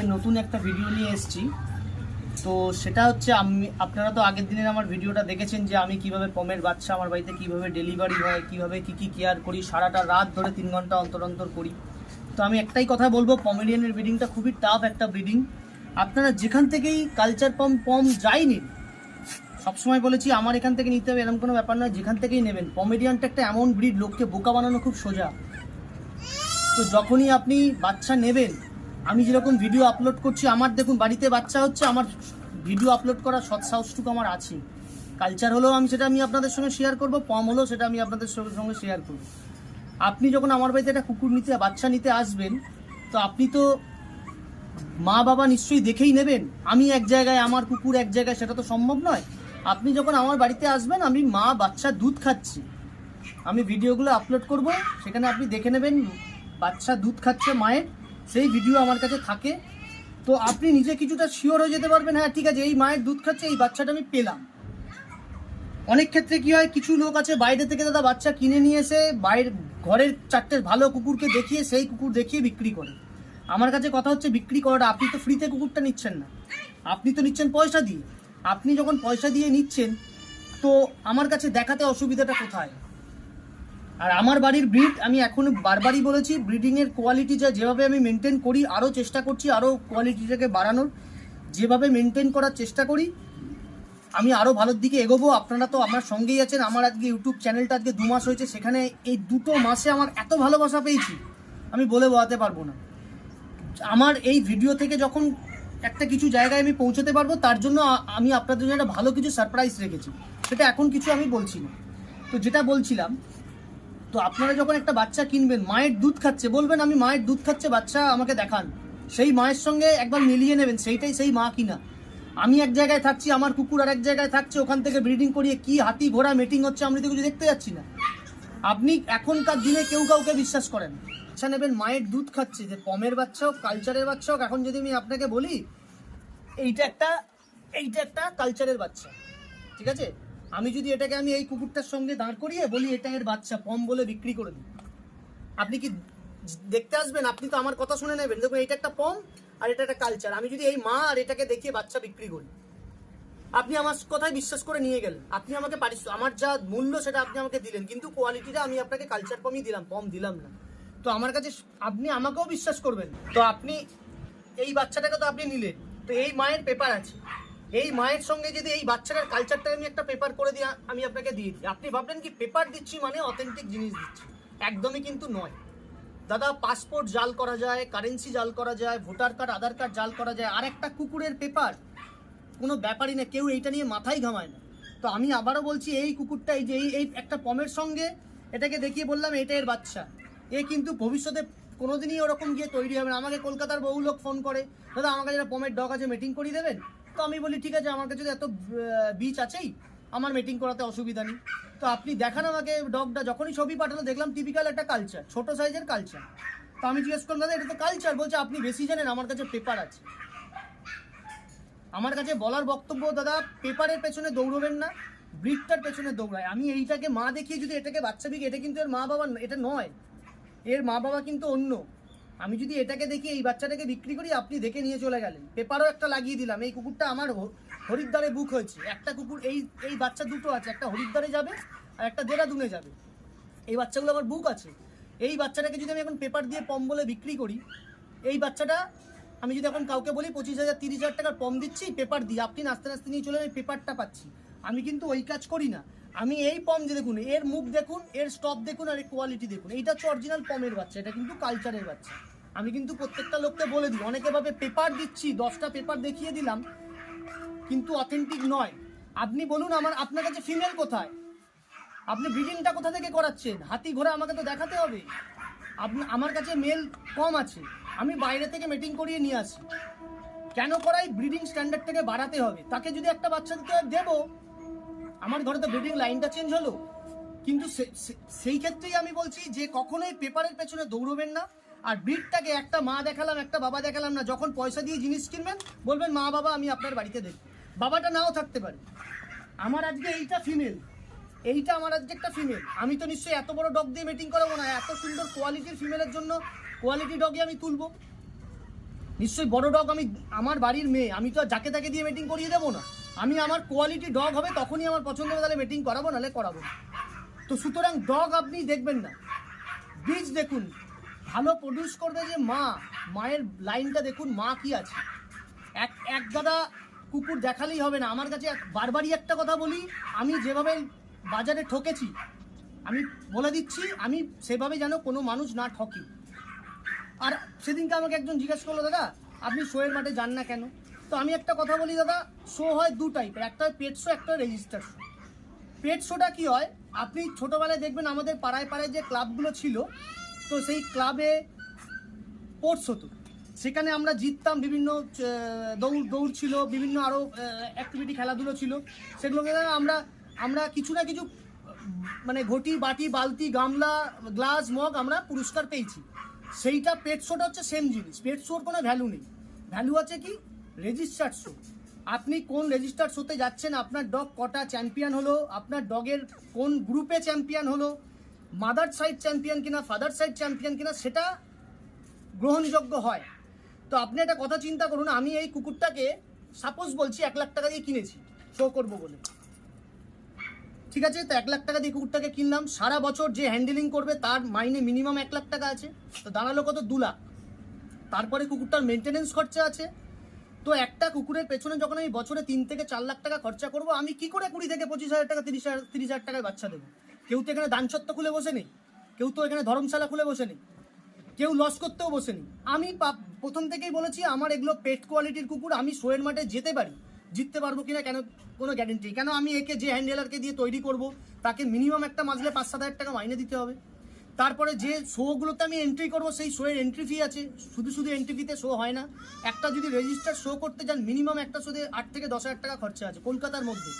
আজকে নতুন একটা ভিডিও নিয়ে এসেছি। তো সেটা হচ্ছে আমি আপনারা তো আগের দিনের আমার ভিডিওটা দেখেছেন যে আমি কীভাবে পমের বাচ্চা আমার বাড়িতে কীভাবে ডেলিভারি হয়, কীভাবে কি কি কেয়ার করি, সারাটা রাত ধরে তিন ঘণ্টা অন্তর অন্তর করি। তো আমি একটাই কথা বলব পমেরিয়ানের ব্রিডিংটা খুবই টাফ একটা ব্রিডিং আপনারা যেখান থেকেই কালচার পম পম যাই নিন সবসময় বলেছি আমার এখান থেকে নিতে হবে এরকম কোনো ব্যাপার নয়, যেখান থেকেই নেবেন। পমেরিয়ানটা একটা এমন ব্রিড লোককে বোকা বানানো খুব সোজা। তো যখনই আপনি বাচ্চা নেবেন আমি যেরকম ভিডিও আপলোড করছি, আমার দেখুন, বাড়িতে বাচ্চা হচ্ছে, আমার ভিডিও আপলোড করার সৎ সাহসটুকু আমার আছে। কালচার হলেও আমি সেটা আমি আপনাদের সঙ্গে শেয়ার করব পম হলেও সেটা আমি আপনাদের সঙ্গে সঙ্গে শেয়ার করব। আপনি যখন আমার বাড়িতে একটা কুকুর নিতে, বাচ্চা নিতে আসবেন, তো আপনি তো মা বাবা নিশ্চয়ই দেখেই নেবেন, আমি এক জায়গায়, আমার কুকুর এক জায়গায়, সেটা তো সম্ভব নয়। আপনি যখন আমার বাড়িতে আসবেন, আমি মা, বাচ্চা, দুধ খাচ্ছি। আমি ভিডিওগুলো আপলোড করব, সেখানে আপনি দেখে নেবেন, বাচ্চা দুধ খাচ্ছে মায়ের সেই ভিডিও আমার কাছে থাকে। তো আপনি নিজে কিছুটা শিওর হয়ে যেতে পারবেন হ্যাঁ ঠিক আছে, এই মায়ের দুধ খাচ্ছে, এই বাচ্চাটা আমি পেলাম। অনেক ক্ষেত্রে কি হয়, কিছু লোক আছে বাইরে থেকে দাদা বাচ্চা কিনে নিয়ে এসে বাইরে, ঘরের চারটে ভালো কুকুরকে দেখিয়ে সেই কুকুর দেখিয়ে বিক্রি করে। আমার কাছে কথা হচ্ছে, বিক্রি করাটা, আপনি তো ফ্রিতে কুকুরটা নিচ্ছেন না। আপনি তো নিচ্ছেন পয়সা দিয়ে। আপনি যখন পয়সা দিয়ে নিচ্ছেন, তো আমার কাছে দেখাতে অসুবিধাটা কোথায়? আর আমার বাড়ির ব্রিড আমি এখন বারবারই বলেছি ব্রিডিংয়ের কোয়ালিটি যা যেভাবে আমি মেনটেন করি, আরও চেষ্টা করছি আরও কোয়ালিটিটাকে বাড়ানোর। যেভাবে মেনটেন করার চেষ্টা করি, আমি আরও ভালোর দিকে এগোবো। আপনারা তো আমার সঙ্গেই আছেন, আমার আজকে ইউটিউব চ্যানেলটা আজকে দু মাস হয়েছে, সেখানে এই দুটো মাসে আমার এত ভালোবাসা পেয়েছি, আমি বলে বোঝাতে পারব না। আমার এই ভিডিও থেকে যখন একটা কিছু জায়গায় আমি পৌঁছতে পারব, তার জন্য আমি আপনাদের জন্য একটা ভালো কিছু সারপ্রাইজ রেখেছি। সেটা এখন কিছু আমি বলছি না। তো যেটা বলছিলাম তো আপনারা যখন একটা বাচ্চা কিনবেন, মায়ের দুধ খাচ্ছে, বলবেন আমি মায়ের দুধ খাচ্ছে, বাচ্চা আমাকে দেখান। সেই মায়ের সঙ্গে একবার মিলিয়ে নেবেন, সেইটাই সেই মা কিনা। আমি এক জায়গায় থাকছি, আমার কুকুর আর এক জায়গায় থাকছে, ওখান থেকে ব্রিডিং করিয়ে কি হাতি ঘোড়া মিটিং হচ্ছে আমি তো কিছু দেখতে যাচ্ছি না। আপনি এখনকার দিনে কেউ কাউকে বিশ্বাস করেন। আচ্ছা নেবেন, মায়ের দুধ খাচ্ছে, যে পমের বাচ্চা হোক কালচারের বাচ্চা হোক, এখন যদি আমি আপনাকে বলি, এইটা একটা এইটা একটা কালচারের বাচ্চা, ঠিক আছে? আমি যদি এটাকে আমি এই কুকুরটার সঙ্গে দাঁড় করিয়ে বলি, এটা এর বাচ্চা, পম বলে বিক্রি করে দিই। আপনি কি দেখতে আসবেন? আপনি তো আমার কথা শুনে নেবেন। দেখুন, এটা একটা পম আর এটা একটা কালচার। আমি যদি এই মা আর এটাকে দেখিয়ে বাচ্চা বিক্রি করি, আপনি আমার কথায় বিশ্বাস করে নিয়ে গেলেন। আপনি আমাকে পারিস আমার যা মূল্য সেটা আপনি আমাকে দিলেন, কিন্তু কোয়ালিটিটা আমি আপনাকে কালচার পমই দিলাম, পম দিলাম না। তো আমার কাছে আপনি আমাকেও বিশ্বাস করবেন। তো আপনি এই বাচ্চাটাকে তো আপনি নিলেন। তো এই মায়ের পেপার আছে। এই মায়ের সঙ্গে যদি এই বাচ্চাটার কালচারটা আমি একটা পেপার করে দিয়ে আমি আপনাকে দিয়ে দিই। আপনি ভাবলেন কি পেপার দিচ্ছি মানে অথেন্টিক জিনিস দিচ্ছি? একদমই কিন্তু নয়। দাদা পাসপোর্ট জাল করা যায় কারেন্সি জাল করা যায় ভোটার কার্ড আধার কার্ড জাল করা যায়, আর একটা কুকুরের পেপার কোনো ব্যাপারই না, কেউ এইটা নিয়ে মাথায় ঘামায় না। তো আমি আবারও বলছি, এই কুকুরটা, এই যে এই একটা পমের সঙ্গে এটাকে দেখিয়ে বললাম, এটা এর বাচ্চা। এ কিন্তু ভবিষ্যতে কোনোদিনই ওরকম গিয়ে তৈরি হবে না। আমাকে কলকাতার বহু লোক ফোন করে, দাদা আমার কাছে পমের ডগ আছে মিটিং করিয়ে দেবেন? তো আমি বলি, ঠিক আছে, আমার কাছে এত বিচ আছেই, আমার মিটিং করাতে অসুবিধা নেই। তো আপনি দেখান আমাকে ডগটা যখনই ছবি পাঠানো, দেখলাম টিপিক্যাল একটা কালচার ছোট সাইজের কালচার তো আমি জিজ্ঞেস করলাম, দাদা, এটা তো কালচার বলছে, আপনি বেশি জানেন, আমার কাছে পেপার আছে। আমার কাছে বলার বক্তব্য, দাদা পেপারের পেছনে দৌড়বেন না ব্রিডটার পেছনে দৌড়ায়। আমি এইটাকে মা দেখিয়ে যদি এটাকে বাচ্চা বিকে, এটা কিন্তু এর মা বাবা এটা নয়। এর মা বাবা কিন্তু অন্য। আমি যদি এটাকে দেখি এই বাচ্চাটাকে বিক্রি করি, আপনি দেখে নিয়ে চলে গেলেন। পেপারও একটা লাগিয়ে দিলাম। এই কুকুরটা আমার হরিদ্বারে বুক হয়েছে। একটা কুকুর, এই এই বাচ্চা দুটো আছে। একটা হরিদ্বারে যাবে আর একটা দেরাদুনে যাবে। এই বাচ্চাগুলো আমার বুক আছে। এই বাচ্চাটাকে যদি আমি এখন পেপার দিয়ে পম বলে বিক্রি করি, এই বাচ্চাটা আমি যদি এখন কাউকে বলি, পঁচিশ হাজার, তিরিশ হাজার টাকার পম দিচ্ছি, পেপার দিই আপনি নাচতে নাচতে নিয়ে চলে আমি পেপারটা পাচ্ছি। আমি কিন্তু ওই কাজ করি না। আমি এই পম যে দেখুন, এর মুখ দেখুন, এর স্টপ দেখুন, আর এর কোয়ালিটি দেখুন। এইটা হচ্ছে অরিজিনাল পমের বাচ্চা, এটা কিন্তু কালচারের বাচ্চা। আমি কিন্তু প্রত্যেকটা লোককে বলে দিই, অনেকে ভাবে পেপার দিচ্ছি, দশটা পেপার দেখিয়ে দিলাম, কিন্তু অথেন্টিক নয়। আপনি বলুন আমার, আপনার কাছে ফিমেল কোথায়? আপনি ব্রিডিংটা কোথা থেকে করাচ্ছেন? হাতি ঘোড়া আমাকে তো দেখাতে হবে। আপনি, আমার কাছে মেল কম আছে। আমি বাইরে থেকে মিটিং করিয়ে নিয়ে আসি। কেন করাই? ব্রিডিং স্ট্যান্ডার্ডটাকে বাড়াতে হবে। তাকে যদি একটা বাচ্চা দিতে দেবো। আমার ঘরে তো ব্রিডিং লাইনটা চেঞ্জ হলো। কিন্তু সেই ক্ষেত্রেই আমি বলছি যে কখনোই পেপারের পেছনে দৌড়বেন না। আর ব্রিডটাকে একটা মা দেখালাম, একটা বাবা দেখালাম না, যখন পয়সা দিয়ে জিনিস কিনবেন, বলবেন, মা, বাবা, আমি আপনার বাড়িতে দেখব। বাবাটা নাও থাকতে পারে। আমার আজকে এইটা ফিমেল এইটা আমার আজকে একটা ফিমেল আমি তো নিশ্চয়ই এত বড় ডগ দিয়ে মিটিং করাবো না, এত সুন্দর কোয়ালিটির ফিমেলের জন্য কোয়ালিটি ডগই আমি তুলবো। নিশ্চয়ই বড় ডগ আমি, আমার বাড়ির মেয়ে, আমি তো যাকে তাকে দিয়ে মিটিং করিয়ে দেবো না। আমি আমার কোয়ালিটি ডগ হবে, তখনই আমার পছন্দ হবে, তাহলে মিটিং করাবো, নাহলে করাবো তো সুতরাং ডগ আপনি দেখবেন না। বীজ দেখুন ভালো প্রডিউস করবে যে মা, মায়ের লাইনটা দেখুন, মা কি আছে। এক এক গাদা কুকুর দেখালেই হবে না। আমার কাছে এক- বারবারই একটা কথা বলি, আমি যেভাবে বাজারে ঠকেছি, আমি বলে দিচ্ছি, আমি সেভাবে যেন কোনো মানুষ না ঠকি। আর সেদিনকে আমাকে একজন জিজ্ঞেস করল, দাদা, আপনি শোয়ের মাঠে যান না কেন? তো আমি একটা কথা বলি, দাদা, শো হয় দু টাইপের একটা পেট শো একটা রেজিস্টার শো পেট শোটা কি হয়, আপনি ছোটোবেলায় দেখবেন আমাদের পাড়ায় পাড়ায় যে ক্লাবগুলো ছিল তো সেই ক্লাবে স্পোর্টস হতো। সেখানে আমরা জিততাম বিভিন্ন দৌড় দৌড় ছিল, বিভিন্ন আরও অ্যাক্টিভিটি খেলাধুলো ছিল। সেগুলোকে আমরা আমরা কিছু না কিছু মানে ঘটি, বাটি, বালতি, গামলা, গ্লাস, মগ আমরা পুরস্কার পেয়েছি। সেইটা পেট শোটা হচ্ছে সেম জিনিস। পেট শোর কোনো ভ্যালু নেই। ভ্যালু আছে কি? রেজিস্টার্ড শো আপনি কোন রেজিস্টার্ড শোতে যাচ্ছেন, আপনার ডগ কটা চ্যাম্পিয়ন হলো, আপনার ডগের কোন গ্রুপে চ্যাম্পিয়ন হলো মাদার সাইড চ্যাম্পিয়ন কিনা, ফাদার সাইড চ্যাম্পিয়ন কিনা, সেটা গ্রহণযোগ্য হয়। তো আপনি একটা কথা চিন্তা করুন, আমি এই কুকুরটাকে সাপোজ বলছি এক লাখ টাকা দিয়ে কিনেছি শো করব বলে। ঠিক আছে? তো এক লাখ টাকা দিয়ে কুকুরটাকে কিনলাম, সারা বছর যে হ্যান্ডেলিং করবে তার মাইনে মিনিমাম এক লাখ টাকা আছে, তো দাঁড়াল কত? দু লাখ। তারপরে কুকুরটার মেনটেনেন্স খরচা আছে। তো একটা কুকুরের পেছনে যখন আমি বছরে তিন থেকে চার লাখ টাকা খরচা করব, আমি কি করে কুড়ি থেকে পঁচিশ হাজার টাকা, তিরিশ হাজার তিরিশ হাজার টাকায় বাচ্চা দেবো? কেউ তো এখানে দানছত্ব খুলে বসে নেই কেউ তো এখানে ধর্মশালা খুলে বসে নেই কেউ লস করতেও বসেনি। আমি প্রথম থেকেই বলেছি, আমার এগুলো পেট কোয়ালিটির কুকুর, আমি শোয়ের মাঠে যেতে পারি, জিততে পারব কিনা কেন কোনো গ্যারেন্টি কেন আমি একে যে হ্যান্ডেলারকে দিয়ে তৈরি করব, তাকে মিনিমাম একটা মাজলে পাঁচ সাত হাজার টাকা মাইনে দিতে হবে। তারপরে যে শোগুলোতে আমি এন্ট্রি করব, সেই শোয়ের এন্ট্রি ফি আছে, শুধু শুধু এন্ট্রি ফিতে শো হয় না। একটা যদি রেজিস্টার শো করতে যান মিনিমাম একটা শোতে আট থেকে দশ হাজার টাকা খরচা আছে, কলকাতার মধ্যে।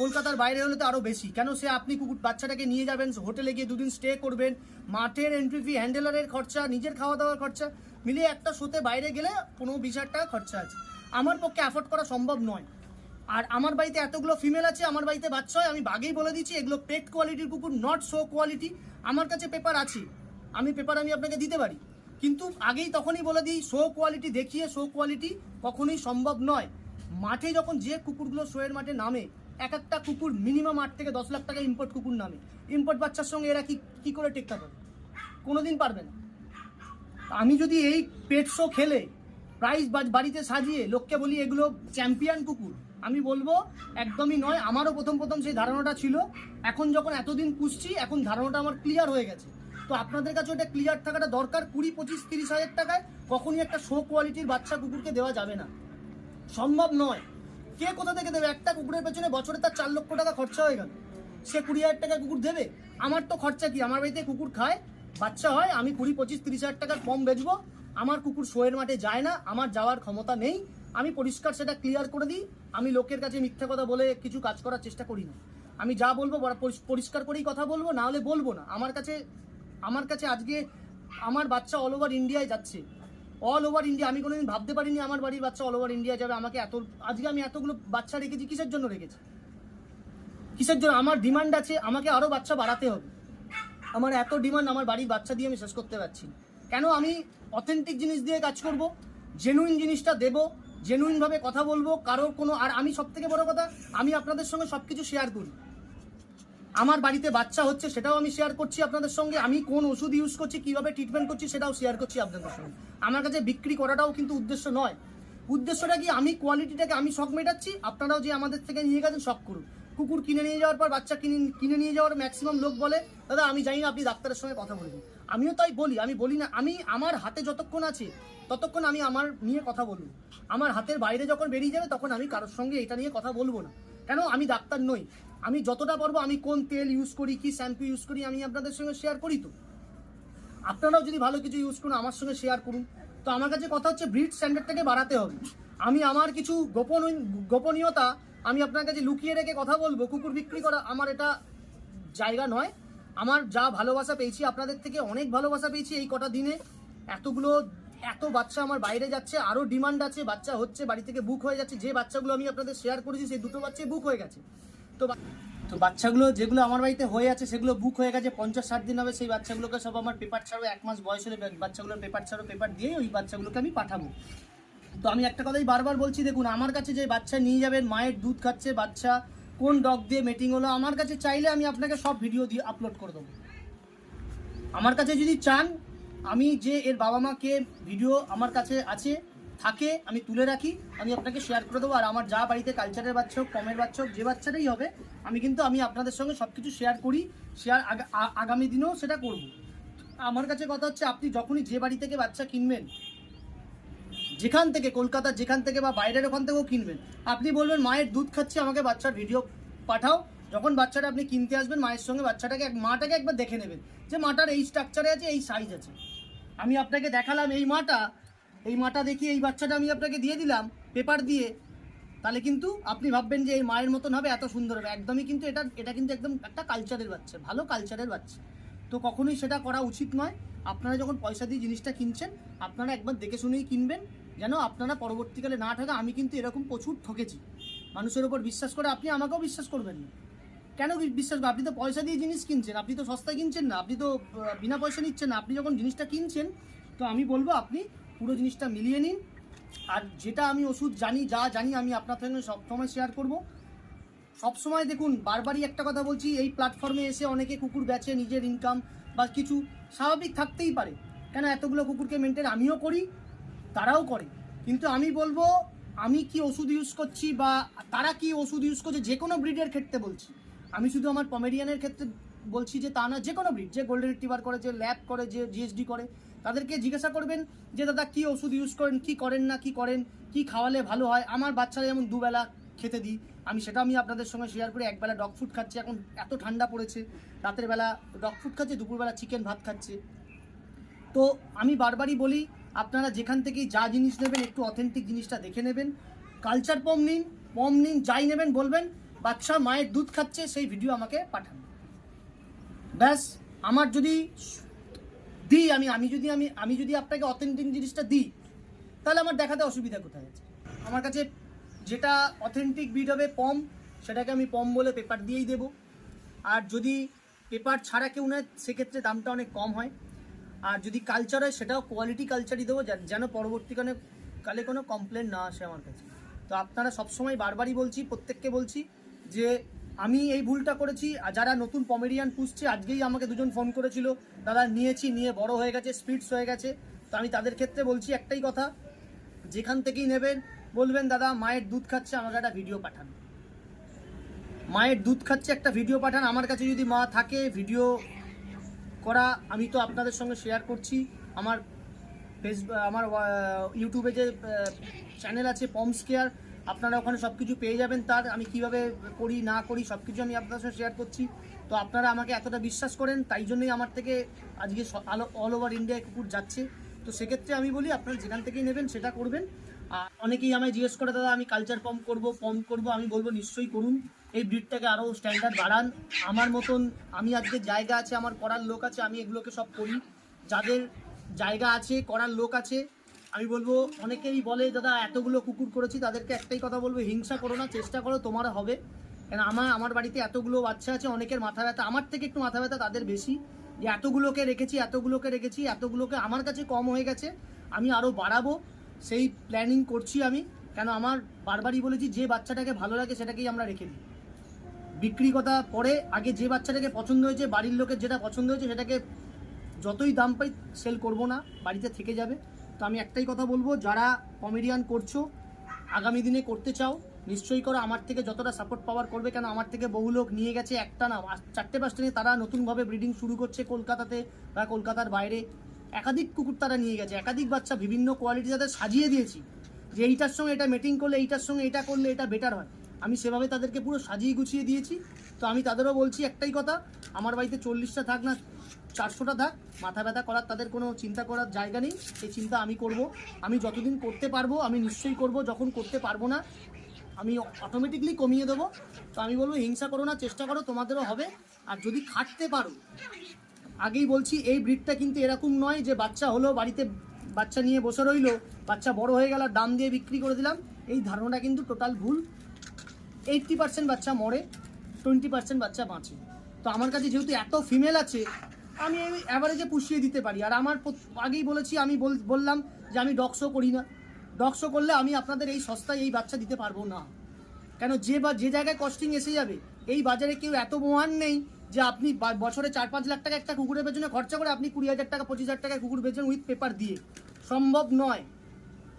কলকাতার বাইরে হলে তো আরও বেশি। কেন সে আপনি কুকুর বাচ্চাটাকে নিয়ে যাবেন, হোটেলে গিয়ে দুদিন স্টে করবেন, মাঠের এন্ট্রি ফি হ্যান্ডেলারের খরচা, নিজের খাওয়া দাওয়ার খরচা, মিলিয়ে একটা শোতে বাইরে গেলে পনেরো বিশ হাজার টাকা খরচা আছে। আমার পক্ষে অ্যাফোর্ড করা সম্ভব নয়। আর আমার বাড়িতে এতগুলো ফিমেল আছে, আমার বাড়িতে বাচ্চা হয়, আমি বাগেই বলে দিচ্ছি, এগুলো পেট কোয়ালিটির কুকুর নট শো কোয়ালিটি আমার কাছে পেপার আছে। আমি পেপার আমি আপনাকে দিতে পারি। কিন্তু আগেই তখনই বলে দিই শো কোয়ালিটি দেখিয়ে শো কোয়ালিটি কখনোই সম্ভব নয়। মাঠে যখন যে কুকুরগুলো শোয়ের মাঠে নামে এক একটা কুকুর মিনিমাম আট থেকে দশ লাখ টাকা ইম্পোর্ট কুকুর নামে। ইম্পোর্ট বাচ্চার সঙ্গে এরা কি কি করে টেক্কা পাবে কোনোদিন পারবে না। আমি যদি এই পেট শো খেলে প্রাইজ বাড়িতে সাজিয়ে লোককে বলি, এগুলো চ্যাম্পিয়ন কুকুর। আমি বলব, একদমই নয়। আমারও প্রথম প্রথম সেই ধারণাটা ছিল। এখন যখন এতদিন পুষছি, এখন ধারণাটা আমার ক্লিয়ার হয়ে গেছে। তো আপনাদের কাছে ওটা ক্লিয়ার থাকাটা দরকার। কুড়ি, পঁচিশ, তিরিশ হাজার টাকায় কখনই একটা শো কোয়ালিটির বাচ্চা কুকুরকে দেওয়া যাবে না। সম্ভব নয়। কে কোথা থেকে দেবে? একটা কুকুরের পেছনে বছরে তার চার লক্ষ টাকা খরচা হয়ে গেল। সে কুড়ি হাজার টাকা কুকুর দেবে? আমার তো খরচা কি? আমার বাড়িতে কুকুর খায়, বাচ্চা হয়, আমি কুড়ি, পঁচিশ, তিরিশ হাজার টাকার কম বেচবো। আমার কুকুর শোয়ের মাঠে যায় না, আমার যাওয়ার ক্ষমতা নেই। আমি পরিষ্কার সেটা ক্লিয়ার করে দিই। আমি লোকের কাছে মিথ্যা কথা বলে কিছু কাজ করার চেষ্টা করি না। আমি যা বলব পরিষ্কার করেই কথা বলব, না হলে বলব না। আমার কাছে আমার কাছে আজকে আমার বাচ্চা অল ওভার ইন্ডিয়ায় যাচ্ছে। অল ওভার ইন্ডিয়া আমি কোনোদিন ভাবতে পারিনি আমার বাড়ির বাচ্চা অল ওভার ইন্ডিয়া যাবে, আমাকে এত, আজকে আমি এতগুলো বাচ্চা রেখেছি, কিসের জন্য রেখেছি? কিসের জন্য? আমার ডিমান্ড আছে, আমাকে আরও বাচ্চা বাড়াতে হবে। আমার এত ডিমান্ড আমার বাড়ির বাচ্চা দিয়ে আমি শেষ করতে পারছি কেন আমি অথেন্টিক জিনিস দিয়ে কাজ করব? জেনুইন জিনিসটা দেবো জেনুইনভাবে কথা বলব, কারোর কোনো, আর আমি সব থেকে বড় কথা, আমি আপনাদের সঙ্গে সব কিছু শেয়ার করি। আমার বাড়িতে বাচ্চা হচ্ছে, সেটাও আমি শেয়ার করছি আপনাদের সঙ্গে। আমি কোন ওষুধ ইউজ করছি, কীভাবে ট্রিটমেন্ট করছি, সেটাও শেয়ার করছি আপনাদের সঙ্গে। আমার কাছে বিক্রি করাটাও কিন্তু উদ্দেশ্য নয়। উদ্দেশ্যটা কি, আমি কোয়ালিটিটাকে আমি শখ মেটাচ্ছি, আপনারাও যে আমাদের থেকে নিয়ে গেছেন, শখ করুন। কুকুর কিনে নিয়ে যাওয়ার পর, বাচ্চা কিনে কিনে নিয়ে যাওয়ার ম্যাক্সিমাম লোক বলে, দাদা, আমি জানি না, আপনি ডাক্তারের সঙ্গে কথা বলবেন আমিও তাই বলি, আমি বলি না, আমি, আমার হাতে যতক্ষণ আছে, ততক্ষণ আমি আমার নিয়ে কথা বলব। আমার হাতের বাইরে যখন বেরিয়ে যাবে, তখন আমি কারোর সঙ্গে এটা নিয়ে কথা বলব না। কেন? আমি ডাক্তার নই। আমি যতটা পারব, আমি কোন তেল ইউজ করি, কি শ্যাম্পু ইউজ করি, আমি আপনাদের সঙ্গে শেয়ার করি তো। আপনারাও যদি ভালো কিছু ইউজ করুন, আমার সঙ্গে শেয়ার করুন। তো আমার কাছে কথা হচ্ছে ব্রিড স্ট্যান্ডার্ডটাকে বাড়াতে হবে। আমি আমার কিছু গোপন, গোপনীয়তা আমি আপনার কাছে লুকিয়ে রেখে কথা বলব, কুকুর বিক্রি করা আমার এটা জায়গা নয়। আমার যা ভালোবাসা পেয়েছি, আপনাদের থেকে অনেক ভালোবাসা পেয়েছি এই কটা দিনে। এতগুলো, এত বাচ্চা আমার বাইরে যাচ্ছে আরও ডিমান্ড আছে, বাচ্চা হচ্ছে, বাড়ি থেকে বুক হয়ে যাচ্ছে, যে বাচ্চাগুলো আমি আপনাদের শেয়ার করেছি, সেই দুটো বাচ্চাই বুক হয়ে গেছে। তো তো বাচ্চাগুলো যেগুলো আমার বাড়িতে হয়ে আছে, সেগুলো বুক হয়ে গেছে, পঞ্চাশ ষাট দিন হবে, সেই বাচ্চাগুলোকে সব আমার পেপার ছাড়ো, এক মাস বয়স হলে বাচ্চাগুলোর পেপার ছাড়ো পেপার দিয়ে ওই বাচ্চাগুলোকে আমি পাঠাবো। তো আমি একটা কথাই বারবার বলছি, দেখুন, আমার কাছে যে বাচ্চা নিয়ে যাবেন, মায়ের দুধ খাচ্ছে, বাচ্চা কোন ডগ দিয়ে মিটিং হলো, আমার কাছে চাইলে আমি আপনাকে সব ভিডিও দিয়ে আপলোড করে দেবো। আমার কাছে যদি চান, আমি যে এর বাবা মাকে ভিডিও আমার কাছে আছে থাকে, আমি তুলে রাখি, আমি আপনাকে শেয়ার করে দেবো। আর আমার যা বাড়িতে কালচারের বাচ্চা হোক, কমের বাচ্চা হোক, যে বাচ্চাটাই হবে, আমি কিন্তু, আমি আপনাদের সঙ্গে সব কিছু শেয়ার করি শেয়ার আগামী দিনেও সেটা করব। আমার কাছে কথা হচ্ছে, আপনি যখনই যে বাড়ি থেকে বাচ্চা কিনবেন, যেখান থেকে কলকাতা যেখান থেকে বা বাইরের ওখান থেকেও কিনবেন, আপনি বলবেন, মায়ের দুধ খাচ্ছে, আমাকে বাচ্চার ভিডিও পাঠাও। যখন বাচ্চাটা আপনি কিনতে আসবেন, মায়ের সঙ্গে বাচ্চাটাকে এক, মাটাকে একবার দেখে নেবেন, যে মাটার এই স্ট্রাকচারে আছে, এই সাইজ আছে। আমি আপনাকে দেখালাম এই মাটা এই মাটা দেখিয়ে এই বাচ্চাটা আমি আপনাকে দিয়ে দিলাম, পেপার দিয়ে। তাহলে কিন্তু আপনি ভাববেন যে এই মায়ের মতন হবে, এত সুন্দর হবে। একদমই কিন্তু এটা এটা কিন্তু একদম একটা কালচারের বাচ্চা, ভালো কালচারের বাচ্চা। তো কখনোই সেটা করা উচিত নয়। আপনারা যখন পয়সা দিয়ে জিনিসটা কিনছেন, আপনারা একবার দেখে শুনেই কিনবেন, যেন আপনারা পরবর্তীকালে না ঠকে আমি কিন্তু এরকম প্রচুর ঠকেছি। মানুষের ওপর বিশ্বাস করে আপনি আমাকেও বিশ্বাস করবেন না। কেন বিশ্বাস? আপনি তো পয়সা দিয়ে জিনিস কিনছেন, আপনি তো সস্তায় কিনছেন না, আপনি তো বিনা পয়সা নিচ্ছেন না। আপনি যখন জিনিসটা কিনছেন, তো আমি বলব আপনি পুরো জিনিসটা মিলিয়ে নিন। আর যেটা আমি ওষুধ জানি, যা জানি, আমি আপনার সঙ্গে সবসময় শেয়ার করব। সবসময় দেখুন, বারবারই একটা কথা বলছি, এই প্ল্যাটফর্মে এসে অনেকে কুকুর বেচে, নিজের ইনকাম বা কিছু স্বাভাবিক থাকতেই পারে। কেন এতগুলো কুকুরকে মেনটেন আমিও করি, তারাও করে। কিন্তু আমি বলব, আমি কি ওষুধ ইউজ করছি বা তারা কি ওষুধ ইউজ করছে, যে কোনো ব্রিডের ক্ষেত্রে বলছি। আমি শুধু আমার পমেরিয়ানের ক্ষেত্রে বলছি যে তা না, যে কোনো ব্রিড যে গোল্ডেন রিট্রিভার করে, যে ল্যাব করে, যে জিএসডি করে তাদেরকে জিজ্ঞাসা করবেন যে, দাদা, কি ওষুধ ইউজ করেন? কি করেন না? কি করেন? কি খাওয়ালে ভালো হয়? আমার বাচ্চারা যেমন দুবেলা খেতে দিই, আমি সেটা আমি আপনাদের সঙ্গে শেয়ার করি একবেলা ডগ ফুড খাচ্ছে। এখন এত ঠান্ডা পড়েছে, রাতের বেলা ডগ ফুড খাচ্ছে, দুপুরবেলা চিকেন ভাত খাচ্ছে। তো আমি বারবারই বলি, আপনারা যেখান থেকেই যা জিনিস নেবেন, একটু অথেন্টিক জিনিসটা দেখে নেবেন। কালচার পম নিন পম নিন, যাই নেবেন বলবেন, বাচ্চা, মায়ের দুধ খাচ্ছে, সেই ভিডিও আমাকে পাঠান। ব্যাস, আমার যদি দিই আমি আমি যদি আমি আমি যদি আপনাকে অথেন্টিক জিনিসটা দিই, তাহলে আমার দেখাতে অসুবিধা কোথায় আছে? আমার কাছে যেটা অথেন্টিক বিড হবে পম সেটাকে আমি পম বলে পেপার দিয়েই দেবো। আর যদি পেপার ছাড়া কেউ নেয়, সেক্ষেত্রে দামটা অনেক কম হয়। আর যদি কালচার হয়, সেটাও কোয়ালিটি কালচারই দেবো যেন পরবর্তীকালে কালে কোনো কমপ্লেন না আসে আমার কাছে। তো আপনারা সবসময় বারবারই বলছি, প্রত্যেককে বলছি যে আমি এই ভুলটা করেছি যারা নতুন পমেডিয়ান পুষছে আজকেই আমাকে দুজন ফোন করেছিল। দাদা, নিয়েছি, নিয়ে বড় হয়ে গেছে স্পিডস হয়ে গেছে। তো আমি তাদের ক্ষেত্রে বলছি একটাই কথা, যেখান থেকেই নেবেন, বলবেন, দাদা, মায়ের দুধ খাচ্ছে, আমাকে একটা ভিডিও পাঠান। মায়ের দুধ খাচ্ছে, একটা ভিডিও পাঠান। আমার কাছে যদি মা থাকে ভিডিও করা, আমি তো আপনাদের সঙ্গে শেয়ার করছি। আমার ফেসবুক আমার ইউটিউবে যে চ্যানেল আছে পমস কেয়ার আপনারা ওখানে সব কিছু পেয়ে যাবেন, তার আমি কীভাবে করি, না করি সব কিছু আমি আপনার সঙ্গে শেয়ার করছি। তো আপনারা আমাকে এতটা বিশ্বাস করেন, তাই জন্যই আমার থেকে আজকে অল ওভার ইন্ডিয়ায় কুকুর যাচ্ছে। তো সেক্ষেত্রে আমি বলি, আপনারা যেখান থেকেই নেবেন, সেটা করবেন। আর অনেকেই আমায় জিজ্ঞেস করে, দাদা, আমি কালচার পম্প করব পম্প করব, আমি বলব নিশ্চয়ই করুন। এই ব্রিডটাকে আরও স্ট্যান্ডার্ড বাড়ান। আমার মতন আমি আজকে জায়গা আছে, আমার করার লোক আছে, আমি এগুলোকে সব করি। যাদের জায়গা আছে, করার লোক আছে আমি বলব অনেকেই বলে, দাদা, এতগুলো কুকুর করেছি, তাদেরকে একটাই কথা বলব, হিংসা করো না, চেষ্টা করো, তোমার হবে। কেন, আমার আমার বাড়িতে এতগুলো বাচ্চা আছে, অনেকের মাথা ব্যথা, আমার থেকে একটু মাথা ব্যথা তাদের বেশি। যে এতগুলোকে রেখেছি এতগুলোকে রেখেছি, এতগুলোকে আমার কাছে কম হয়ে গেছে, আমি আরও বাড়াবো, সেই প্ল্যানিং করছি আমি। কেন, আমার বারবারই বলেছি, যে বাচ্চাটাকে ভালো লাগে, সেটাকেই আমরা রেখে দিই। বিক্রি কথা পরে, আগে যে বাচ্চাটাকে পছন্দ হয়েছে, বাড়ির লোকের যেটা পছন্দ হয়েছে, সেটাকে যতই দাম পাই সেল করব না, বাড়িতে থেকে যাবে। তো আমি একটাই কথা বলব, যারা কমেডিয়ান করছ, আগামী দিনে করতে চাও, নিশ্চয়ই করো। আমার থেকে যতটা সাপোর্ট পাওয়ার করবে কেন, আমার থেকে বহু লোক নিয়ে গেছে একটা না চারটে পাঁচটা নিয়ে তারা নতুনভাবে ব্রিডিং শুরু করছে কলকাতাতে বা কলকাতার বাইরে। একাধিক কুকুর তারা নিয়ে গেছে, একাধিক বাচ্চা বিভিন্ন কোয়ালিটি তাদের সাজিয়ে দিয়েছি যে এইটার সঙ্গে এটা মেটিং করলে, এইটার সঙ্গে এটা করলে এটা বেটার হয়। আমি সেভাবে তাদেরকে পুরো সাজিয়ে গুছিয়ে দিয়েছি। তো আমি তাদেরও বলছি একটাই কথা, আমার বাড়িতে চল্লিশটা থাক না চারশোটা থাক মাথা ব্যথা করার তাদের কোনো চিন্তা করার জায়গা নেই, সেই চিন্তা আমি করব। আমি যতদিন করতে পারব, আমি নিশ্চয়ই করব, যখন করতে পারব না, আমি অটোমেটিকলি কমিয়ে দেবো। তো আমি বলব, হিংসা করো না, চেষ্টা করো, তোমাদেরও হবে। আর যদি খাটতে পারো, আগেই বলছি, এই ব্রিডটা কিন্তু এরকম নয় যে বাচ্চা হলো, বাড়িতে বাচ্চা নিয়ে বসে রইল, বাচ্চা বড় হয়ে গেল, দাম দিয়ে বিক্রি করে দিলাম। এই ধারণাটা কিন্তু টোটাল ভুল। এইটটি পার্সেন্ট বাচ্চা মরে টোয়েন্টি পার্সেন্ট বাচ্চা বাঁচে। তো আমার কাছে যেহেতু এত ফিমেল আছে আমি অ্যাভারেজে পুষিয়ে দিতে পারি। আর আমার আগেই বলেছি, আমি বল- বললাম যে আমি শো করি না। শো করলে আমি আপনাদের এই সস্তায় এই বাচ্চা দিতে পারব না। কেন যে বা, যে জায়গায় কস্টিং এসে যাবে, এই বাজারে কেউ এত মহান নেই যে আপনি বছরে চার পাঁচ লাখ টাকা একটা কুকুরের পেছনে খরচা করে আপনি কুড়ি হাজার টাকা, পঁচিশ হাজার টাকা কুকুর বেচেন উইথ পেপার দিয়ে। সম্ভব নয়।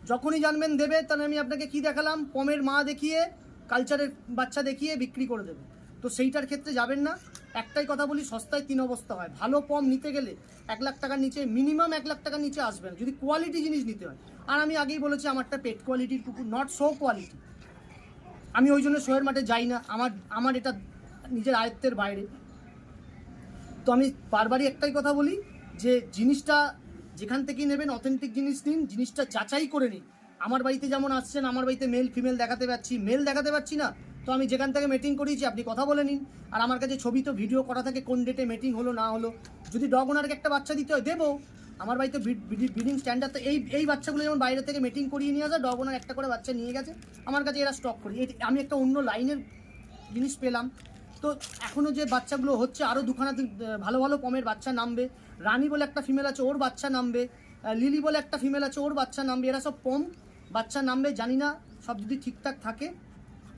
যখনই জানবেন দেবে, তাহলে আমি আপনাকে কি দেখালাম? পমের মা দেখিয়ে কালচারের বাচ্চা দেখিয়ে বিক্রি করে দেবে। তো সেইটার ক্ষেত্রে যাবেন না। একটাই কথা বলি, সস্তায় তিন অবস্থা হয়। ভালো পম নিতে গেলে এক লাখ টাকার নিচে মিনিমাম এক লাখ টাকার নিচে আসবে না। যদি কোয়ালিটি জিনিস নিতে হয়। আর আমি আগেই বলেছি, আমারটা পেট কোয়ালিটির কুকুর নট সো কোয়ালিটি আমি ওই জন্য শোয়ের মাঠে যাই না। আমার আমার এটা নিজের আয়ত্তের বাইরে। তো আমি বারবারই একটাই কথা বলি যে, জিনিসটা যেখান থেকেই নেবেন অথেন্টিক জিনিস নিন, জিনিসটা যাচাই করে নিন। আমার বাড়িতে যেমন আসছেন, আমার বাড়িতে মেল ফিমেল দেখাতে পাচ্ছি। মেল দেখাতে পাচ্ছি না, তো আমি যেখান থেকে মিটিং করিয়েছি, আপনি কথা বলে নিন। আর আমার কাছে ছবি তো ভিডিও করা থাকে, কোন ডেটে মিটিং হলো, না হলো। যদি ডগ ওনারকে একটা বাচ্চা দিতে হয়, দেবো। আমার বাড়িতে ব্রিডিং স্ট্যান্ডার্ড তো এই এই বাচ্চাগুলো যেমন বাইরে থেকে মিটিং করিয়ে নিয়ে আসে ডগ ওনার একটা করে বাচ্চা নিয়ে গেছে, আমার কাছে এরা স্টক করি। আমি একটা অন্য লাইনের জিনিস পেলাম। তো এখনও যে বাচ্চাগুলো হচ্ছে আরও দুখানা ভালো ভালো পমের বাচ্চা নামবে। রানী বলে একটা ফিমেল আছে, ওর বাচ্চা নামবে। লিলি বলে একটা ফিমেল আছে, ওর বাচ্চা নামবে। এরা সব পম। বাচ্চা নামবে, জানি না, সব যদি ঠিকঠাক থাকে।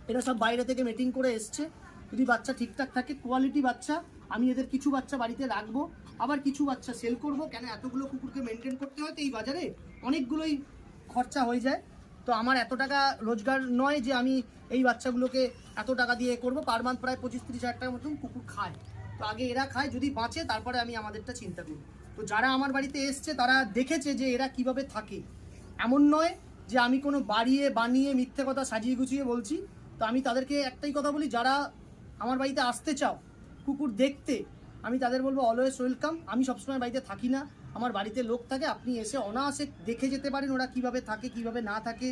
এরা সব বাইরে থেকে মিটিং করে এসছে। যদি বাচ্চা ঠিকঠাক থাকে কোয়ালিটি বাচ্চা, আমি এদের কিছু বাচ্চা বাড়িতে রাখব, আবার কিছু বাচ্চা সেল করব। কেন এতগুলো কুকুরকে মেনটেন করতে হয়? তো এই বাজারে অনেকগুলোই খরচা হয়ে যায়। তো আমার এত টাকা রোজগার নয় যে আমি এই বাচ্চাগুলোকে এত টাকা দিয়ে করব। পার মান্থ প্রায় পঁচিশ তিরিশ হাজার টাকার মতন কুকুর খায়। তো আগে এরা খায়, যদি বাঁচে, তারপরে আমি আমাদেরটা চিন্তা করি। তো যারা আমার বাড়িতে এসছে, তারা দেখেছে যে এরা কীভাবে থাকে। এমন নয় যে আমি কোনো বাড়িয়ে বানিয়ে মিথ্যে কথা সাজিয়ে গুছিয়ে বলছি, তো আমি তাদেরকে একটাই কথা বলি, যারা আমার বাড়িতে আসতে চাও, কুকুর দেখতে, আমি তাদের বলব অলওয়েজ ওয়েলকাম আমি সবসময় বাড়িতে থাকি না, আমার বাড়িতে লোক থাকে, আপনি এসে অনায়াসে দেখে যেতে পারেন ওরা কীভাবে থাকে, কীভাবে না থাকে,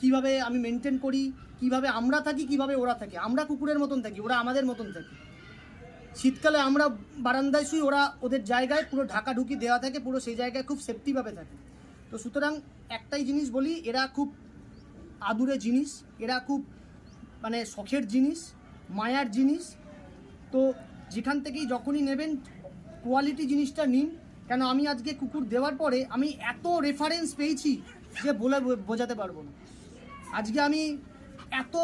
কীভাবে আমি মেনটেন করি, কীভাবে আমরা থাকি, কীভাবে ওরা থাকে। আমরা কুকুরের মতন থাকি, ওরা আমাদের মতন থাকে। শীতকালে আমরা বারান্দায় শুই, ওরা ওদের জায়গায় পুরো ঢাকা ঢুকি দেওয়া থাকে, পুরো সেই জায়গায় খুব সেফটিভাবে থাকে। তো সুতরাং একটাই জিনিস বলি, এরা খুব আদুরে জিনিস, এরা খুব মানে শখের জিনিস, মায়ার জিনিস। তো যেখান থেকেই যখনই নেবেন কোয়ালিটি জিনিসটা নিন। কেন আমি আজকে কুকুর দেওয়ার পরে আমি এত রেফারেন্স পেয়েছি যে বলে বোঝাতে পারব না। আজকে আমি এত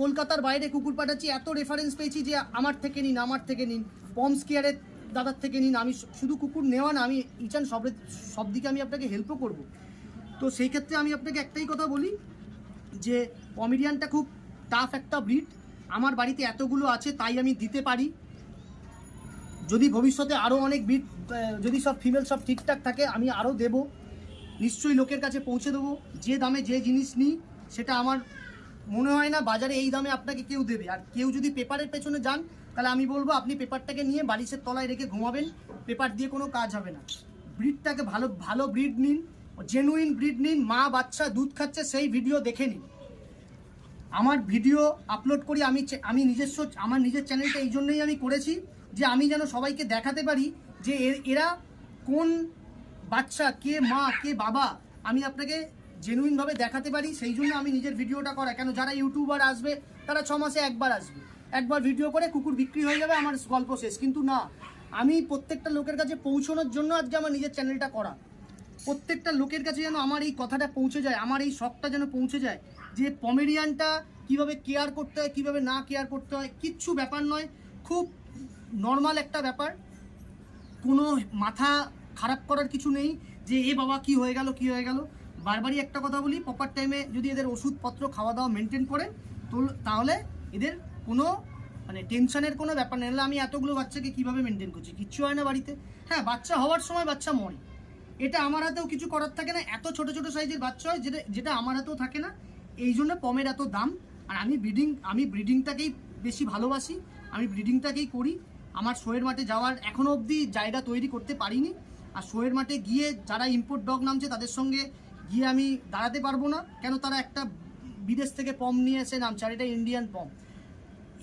কলকাতার বাইরে কুকুর পাঠাচ্ছি, এত রেফারেন্স পেয়েছি যে আমার থেকে নিন, আমার থেকে নিন। পমস কেয়ারের দাদার থেকে নিন, আমি শুধু কুকুর নেওয়া না, আমি ইচান সব সব দিকে আমি আপনাকে হেল্পও করব। তো সেই ক্ষেত্রে আমি আপনাকে একটাই কথা বলি, যে কমেডিয়ানটা খুব টাফ একটা ব্রিড আমার বাড়িতে এতগুলো আছে, তাই আমি দিতে পারি। যদি ভবিষ্যতে আরও অনেক ব্রিড যদি সব ফিমেল সব ঠিকঠাক থাকে, আমি আরও দেবো। নিশ্চয়ই লোকের কাছে পৌঁছে দেবো, যে দামে যে জিনিস নিই, সেটা আমার মনে হয় না বাজারে এই দামে আপনাকে কেউ দেবে। আর কেউ যদি পেপারের পেছনে যান তাহলে আমি বলব, আপনি পেপারটাকে নিয়ে বালিশের তলায় রেখে ঘুমাবেন। পেপার দিয়ে কোনো কাজ হবে না। ব্রিডটাকে ভালো ভালো ব্রিড নিন জেনুইন ব্রিড নিন, মা বাচ্চা দুধ খাচ্ছে সেই ভিডিও দেখে নিন। আমার ভিডিও আপলোড করি, আমি আমি নিজস্ব, আমার নিজের চ্যানেলটা এই জন্যই আমি করেছি যে আমি যেন সবাইকে দেখাতে পারি যে এরা কোন বাচ্চা, কে মা, কে বাবা, আমি আপনাকে জেনুইনভাবে দেখাতে পারি। সেই জন্য আমি নিজের ভিডিওটা করা। কেন যারা ইউটিউবার আসবে, তারা ছ মাসে একবার আসবে। একবার ভিডিও করে কুকুর বিক্রি হয়ে যাবে, আমার গল্প শেষ। কিন্তু না, আমি প্রত্যেকটা লোকের কাছে পৌঁছানোর জন্য আজকে আমার নিজের চ্যানেলটা করা। প্রত্যেকটা লোকের কাছে যেন আমার এই কথাটা পৌঁছে যায়, আমার এই শখটা যেন পৌঁছে যায়, যে পমেরিয়ানটা কীভাবে কেয়ার করতে হয়, কীভাবে না কেয়ার করতে হয়, কিচ্ছু ব্যাপার নয়, খুব নর্মাল একটা ব্যাপার। কোনো মাথা খারাপ করার কিছু নেই, যে, এ বাবা, কি হয়ে গেল, কি হয়ে গেল? বারবারই একটা কথা বলি প্রপার টাইমে যদি এদের ওষুধপত্র খাওয়া দাওয়া মেনটেন করেন তো তাহলে এদের কোনো মানে টেনশনের কোনো ব্যাপার নেই। আমি এতগুলো বাচ্চাকে কীভাবে মেনটেন করছি? কিচ্ছু হয় না বাড়িতে। হ্যাঁ বাচ্চা হওয়ার সময় বাচ্চা মরে। এটা আমার হাতেও কিছু করার থাকে না। এত ছোট ছোট সাইজের বাচ্চা হয় যেটা যেটা আমার হাতেও থাকে না। এই জন্য পমের এত দাম। আর আমি ব্রিডিং আমি ব্রিডিংটাকেই বেশি ভালোবাসি। আমি ব্রিডিংটাকেই করি। আমার শোয়ের মাঠে যাওয়ার এখনও অবধি জায়গা তৈরি করতে পারিনি। আর শোয়ের মাঠে গিয়ে যারা ইম্পোর্ট ডগ নামছে তাদের সঙ্গে গিয়ে আমি দাঁড়াতে পারব না। কেন তারা একটা বিদেশ থেকে পম নিয়ে এসে নামছে। আর এটা ইন্ডিয়ান পম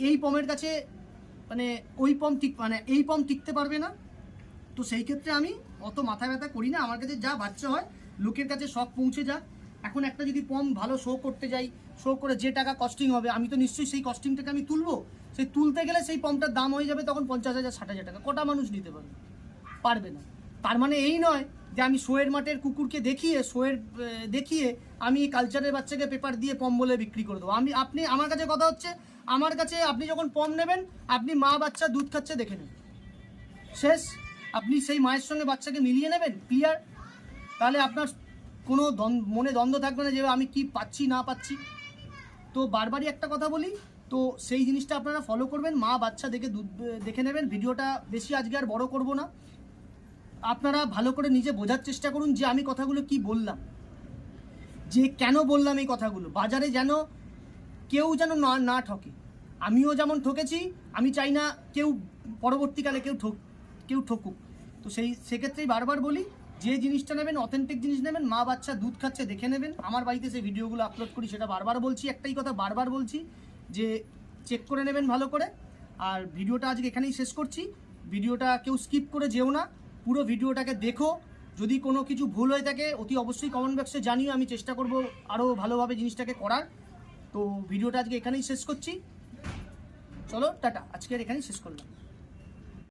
এই পমের কাছে মানে ওই পম ঠিক মানে এই পম টিকতে পারবে না। তো সেই ক্ষেত্রে আমি অত মাথা ব্যথা করি না। আমার কাছে যা বাচ্চা হয়, লোকের কাছে শখ পৌঁছে যাক। এখন একটা যদি পম ভালো শো করতে যাই শো করে যে টাকা কস্টিং হবে, আমি তো নিশ্চয়ই সেই কস্টিংটাকে আমি তুলবো। সেই তুলতে গেলে সেই পমটার দাম হয়ে যাবে তখন পঞ্চাশ হাজার, ষাট হাজার টাকা। কটা মানুষ নিতে পারবে? পারবে না। তার মানে এই নয় যে আমি শোয়ের মাঠের কুকুরকে দেখিয়ে শোয়ের দেখিয়ে আমি কালচারের বাচ্চাকে পেপার দিয়ে পম বলে বিক্রি করে দেবো। আমি, আপনি, আমার কাছে কথা হচ্ছে আমার কাছে আপনি যখন পম নেবেন, আপনি মা বাচ্চা দুধ খাচ্ছে দেখে নেবেন শেষ। আপনি সেই মায়ের সঙ্গে বাচ্চাকে মিলিয়ে নেবেন? ক্লিয়ার তাহলে আপনার কোনো মনে দ্বন্দ্ব থাকবে না যে আমি কি পাচ্ছি, না পাচ্ছি। তো বারবারই একটা কথা বলি, তো সেই জিনিসটা আপনারা ফলো করবেন। মা বাচ্চা দেখে দুধ, দেখে নেবেন। ভিডিওটা বেশি আজকে আর বড় করব না। আপনারা ভালো করে নিজে বোঝার চেষ্টা করুন যে আমি কথাগুলো কি বললাম। যে কেন বললাম এই কথাগুলো? বাজারে যেন কেউ যেন না না ঠকে। আমিও যেমন ঠকেছি, আমি চাই না কেউ পরবর্তীকালে কেউ ঠক, কেউ ঠকুক। তো সেই, সেক্ষেত্রেই বারবার বলি, যে জিনিসটা নেবেন অথেন্টিক জিনিস নেবেন, মা বাচ্চা দুধ খাচ্ছে দেখে নেবেন। আমার বাড়িতে সেই ভিডিওগুলো আপলোড করি, সেটা বারবার বলছি, একটাই কথা বারবার বলছি, যে চেক করে নেবেন ভালো করে। আর ভিডিওটা আজকে এখানেই শেষ করছি। ভিডিওটা কেউ স্কিপ করে যেও না, পুরো ভিডিওটাকে দেখো। যদি কোনো কিছু ভুল হয়ে থাকে, অতি অবশ্যই কমেন্ট বক্সে জানিও, আমি চেষ্টা করব আরও ভালোভাবে জিনিসটাকে করার। তো ভিডিওটা আজকে এখানেই শেষ করছি। চলো টাটা। আজকের এখানে শেষ করলাম।